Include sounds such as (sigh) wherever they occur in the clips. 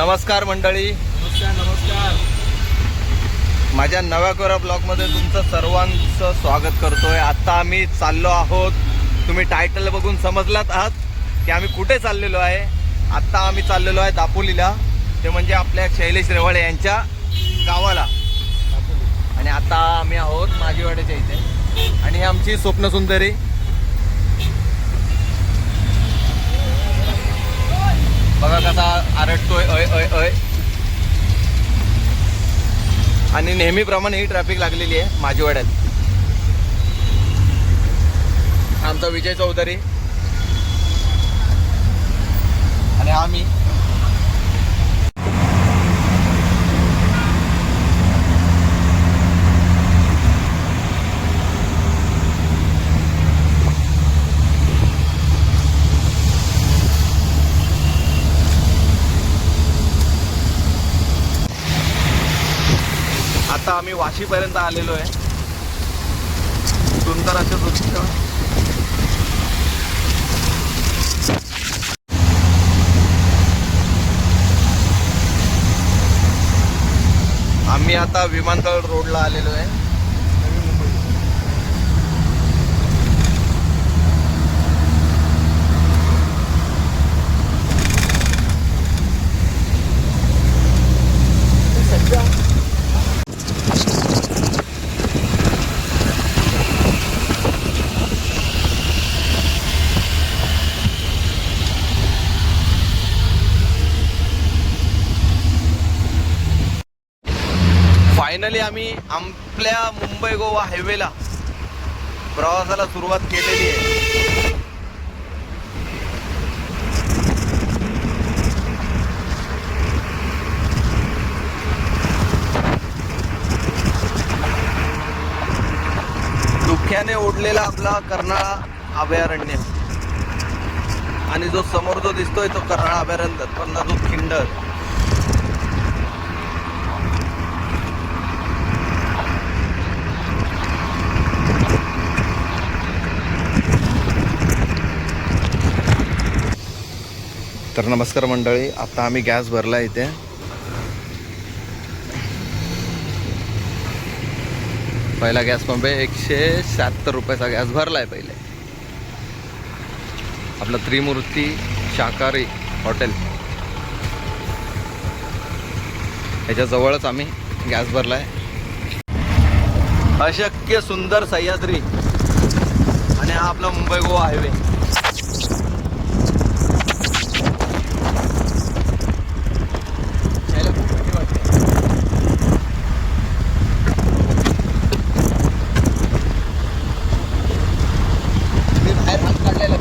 नमस्कार मंडळी. नमस्कार नमस्कार. माझ्या नव्या कोरा ब्लॉगमध्ये तुमचं सर्वांचं स्वागत करतोय. आता आम्ही चाललो आहोत. तुम्ही टायटल बघून समजलात आहात की आम्ही कुठे चाललेलो आहे? आत्ता आम्ही चाललेलो आहे दापोलीला. ते म्हणजे आपल्या शैलेश रेवाळे यांच्या गावाला. आणि आता आम्ही आहोत माझीवाड्याच्या इथे. आणि आमची स्वप्नसुंदरी. बघा कसा आरडतोय अय अय अय. आणि नेहमीप्रमाणे ही ट्रॅफिक लागलेली आहे माझीवाड्यात आमचा विजय चौधरी. आणि आम्ही पर्यंत आलेलो आहे. सुंदर असे दृश्य. आम्ही आता विमानतळ रोडला आलेलो आहे फायनली आम्ही आपल्या मुंबई गोवा हायवेला प्रवासाला सुरुवात केलेली आहे. दुःख्याने ओढलेला आपला कर्नाळा अभयारण्य. आणि जो समोर जो दिसतोय तो कर्नाळा अभयारण्य पण जो खिंडर तर नमस्कार मंडळी आता आम्ही गॅस भरला इथे. पहिला गॅस पंप आहे एकशे शहात्तर रुपयाचा गॅस भरला आहे पहिले. आपलं त्रिमूर्ती शाकाहारी हॉटेल. ह्याच्या जवळच आम्ही गॅस भरला आहे अशक्य सुंदर सह्याद्री आणि हा आपला मुंबई गोवा हायवे यायला खूप भीती वाटते. मी बाहेर हात काढलेला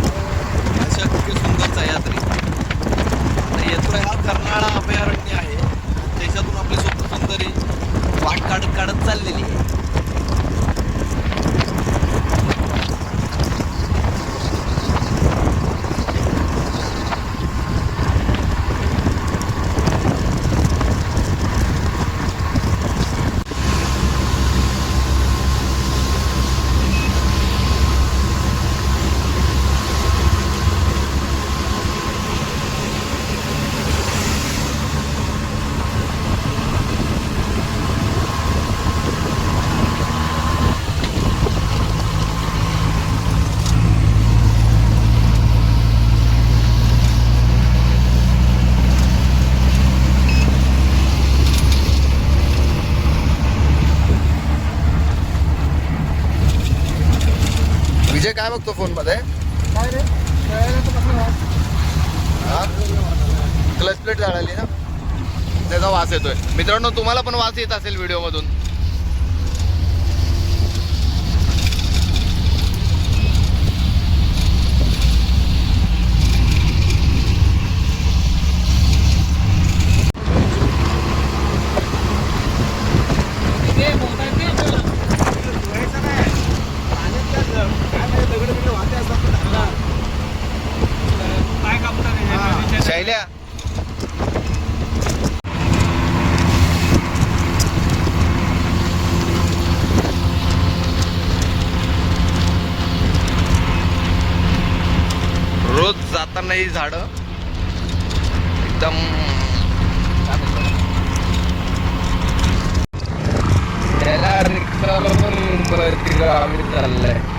अशक्य सुंदर सह्याद्री आता येतोय हा कर्नाळा अभयारण्य आहे त्याच्यातून आपली स्वप्न सुंदरी वाट काढत काढत चाललेली आहे विजय काय बघतो फोनमध्ये काय रे? खेळायला तर कसं राहत? क्लच प्लेट जाळाली ना? त्याचा वास येतोय. मित्रांनो तुम्हाला पण वास येत असेल व्हिडिओ राहिल्या. रोज जाताना ही झाड एकदम त्याला रिक्षा आम्ही चाललंय.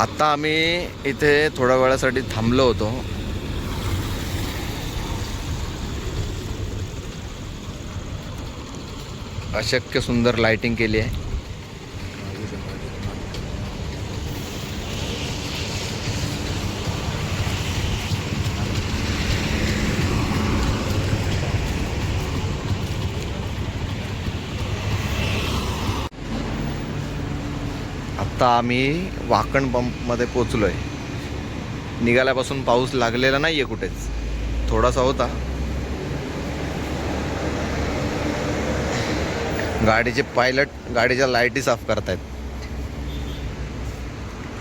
आत्ता आम्ही इथे थोड्या वेळासाठी थांबलो होतो. अशक्य सुंदर लाइटिंग केली आहे. आत्ता आम्ही वाकण पंपमध्ये पोचलो आहे निघाल्यापासून पाऊस लागलेला नाही आहे कुठेच. थोडासा होता. गाडीचे पायलट गाडीच्या लाईटी साफ करतायत.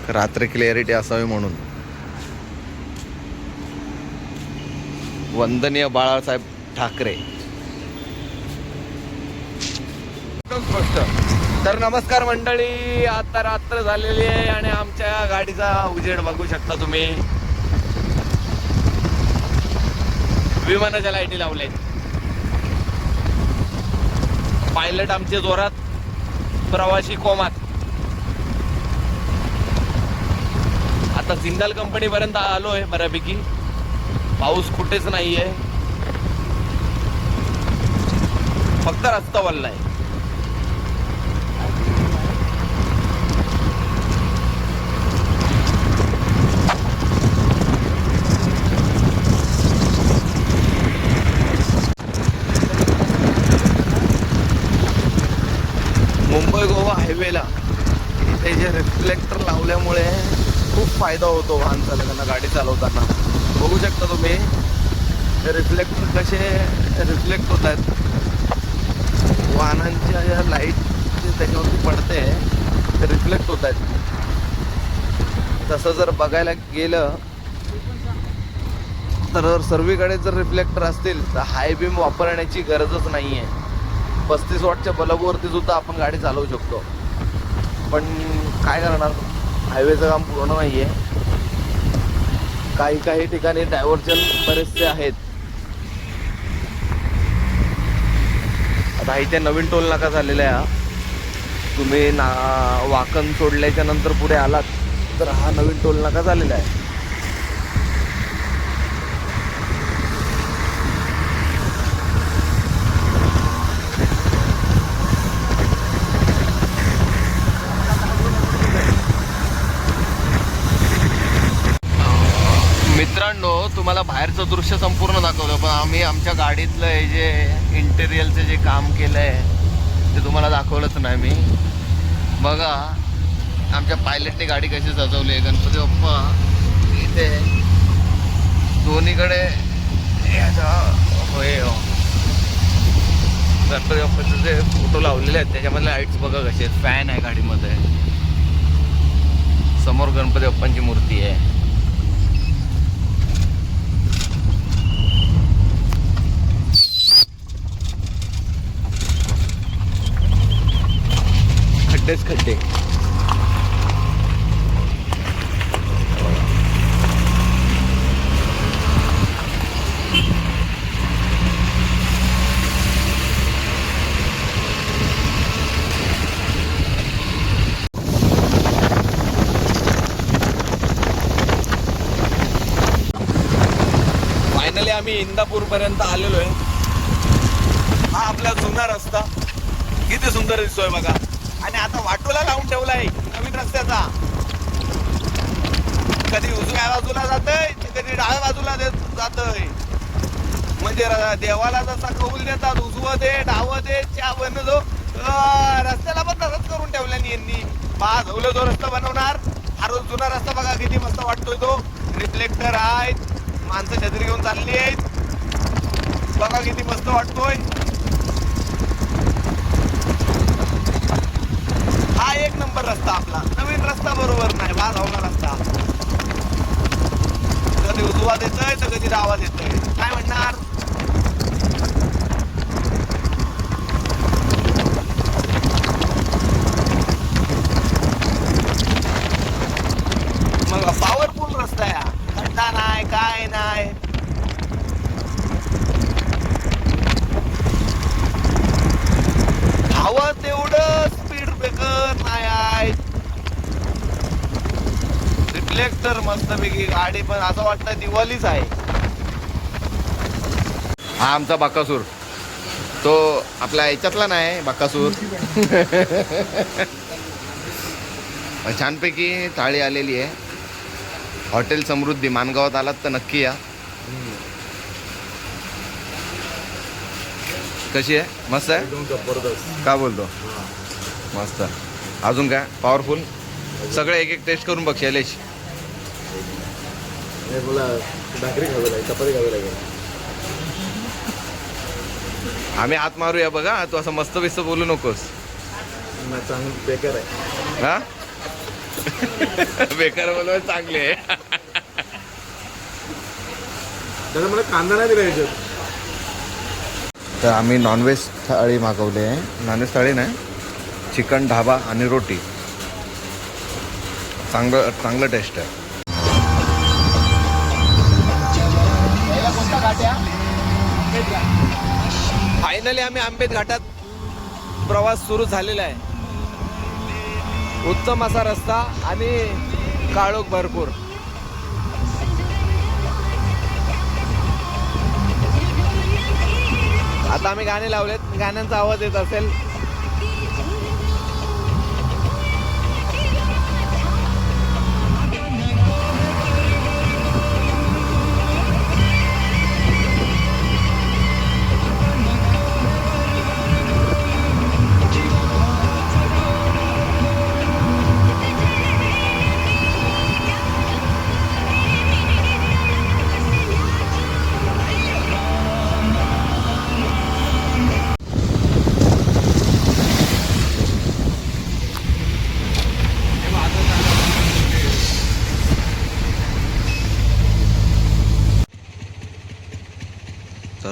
रात्री क्लिअरिटी असावी म्हणून. वंदनीय बाळासाहेब ठाकरे एकदम स्पष्ट तर नमस्कार मंडळी आता रात्र झालेली आहे आणि आमच्या गाडीचा उजेड बघू शकता तुम्ही. विमानाच्या लाईटी लावल्या पायलट आमचे जोरात प्रवासी कोमात. आता जिंदाल कंपनी पर्यंत आलोय बऱ्यापैकी. पाऊस कुठेच नाहीये. फक्त रस्ता वल्ला आहे मुंबई गोवा हायवेला इथे जे रिफ्लेक्टर लावल्यामुळे खूप फायदा होतो वाहन चालकांना गाडी चालवताना. बघू शकता तुम्ही ते रिफ्लेक्टर कसे रिफ्लेक्ट होत आहेत. वाहनांच्या या लाइट जे त्याच्यावरती पडते ते रिफ्लेक्ट होत आहेत. तसं जर बघायला गेलं तर सर्वीकडे जर रिफ्लेक्टर असतील तर हाय बीम वापरण्याची गरजच नाही आहे पस्तीस वॉटच्या बल्बवरती सुद्धा आपण गाडी चालवू शकतो. पण काय करणार? हायवेचं काम पूर्ण नाही आहे काही काही ठिकाणी डायव्हर्जन बरेचसे आहेत. आता इथे नवीन टोल नाका झालेला आहे तुम्ही ना वाकण सोडल्याच्या नंतर पुढे आलात तर हा नवीन टोल नाका झालेला आहे मित्रांनो तुम्हाला बाहेरचं दृश्य संपूर्ण दाखवलं पण आम्ही आमच्या गाडीतलं हे जे इंटेरियलचं जे काम केलं आहे ते तुम्हाला दाखवलंच नाही मी. बघा आमच्या पायलटने गाडी कशी सजवली आहे. गणपती बाप्पा इथे दोन्हीकडे होय हो. गणपती बाप्पाचे जे फोटो लावलेले आहेत त्याच्यामधले लाईट्स बघा कसे आहेत. फॅन आहे गाडीमध्ये. समोर गणपती बाप्पांची मूर्ती आहे. खड्डेच खड्डे. फायनली आम्ही इंदापूर पर्यंत आलेलो आहे. हा आपला जुना रस्ता. किती सुंदर दिसतोय बघा. आणि आता वाटोला लावून ठेवलाय नवीन रस्त्याचा. कधी उजव्या बाजूला जातय कधी डाव्या बाजूला जातय. म्हणजे देवाला जसा कौल देतात उजवं दे डावं दे च्या बनलो रस्त्याला पण तसंच करून ठेवल्यानी यांनी. पहा झवलं जो रस्ता बनवणार हा रोज जुना रस्ता बघा किती मस्त वाटतोय तो. रिफ्लेक्टर आहेत माणसं छत्री घेऊन चालली आहेत. बघा किती मस्त वाटतोय हा एक नंबर रस्ता आपला. नवीन रस्ता बरोबर नाही बा धावला रस्ता. कधी उजवा देतोय तर कधी डावा देतोय. काय म्हणणार मग पॉवरफुल रस्ता आहे हा. खड्डा नाही काय नाही हवं तेवढं स्पीड ब्रेकर नाही आहे रिफ्लेक्टर मस्तपैकी गाडी पण असं वाटतं दिवाळीच आहे. हा आमचा बाकासूर. तो आपल्या याच्यातला नाही बाकासूर. (laughs) छानपैकी थाळी आलेली आहे. हॉटेल समृद्धी मानगावात आलात तर नक्की या. कशी आहे? मस्त आहे? जबरदस्त. का बोलतो? मस्त. अजून काय? पॉवरफुल सगळे एक एक टेस्ट करून बघ शैलेश. आणि मला भाकरी खावी लागेल चपाती खावी लागेल. आम्ही हात मारूया बघा तू असं मस्त बिस्त बोलू नकोस. ना चांगलं बेकार आहे. हा? बेकार बोलवायला चांगले त्याला मला कांदा नाही दिला याच्यात. तर आम्ही नॉनव्हेज थाळी मागवली आहे. नॉनव्हेज थाळी नाही चिकन ढाबा आणि रोटी. चांगलं चांगलं टेस्ट आहे. फायनली आम्ही आंबेत घाटात प्रवास सुरू झालेला आहे. उत्तम असा रस्ता आणि काळोख भरपूर. आता आम्ही गाणे लावलेत. गाण्यांचा आवाज येत असेल.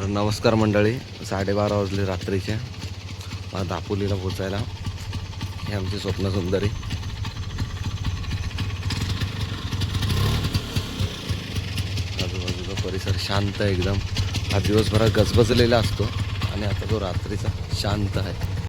तर नमस्कार मंडळी साडेबारा वाजले रात्रीचे. मला दापोलीला पोचायला हे आमची स्वप्न सुंदरी. आजूबाजूचा परिसर शांत आहे एकदम. हा दिवसभरात गजबजलेला असतो आणि आता तो रात्रीचा शांत आहे.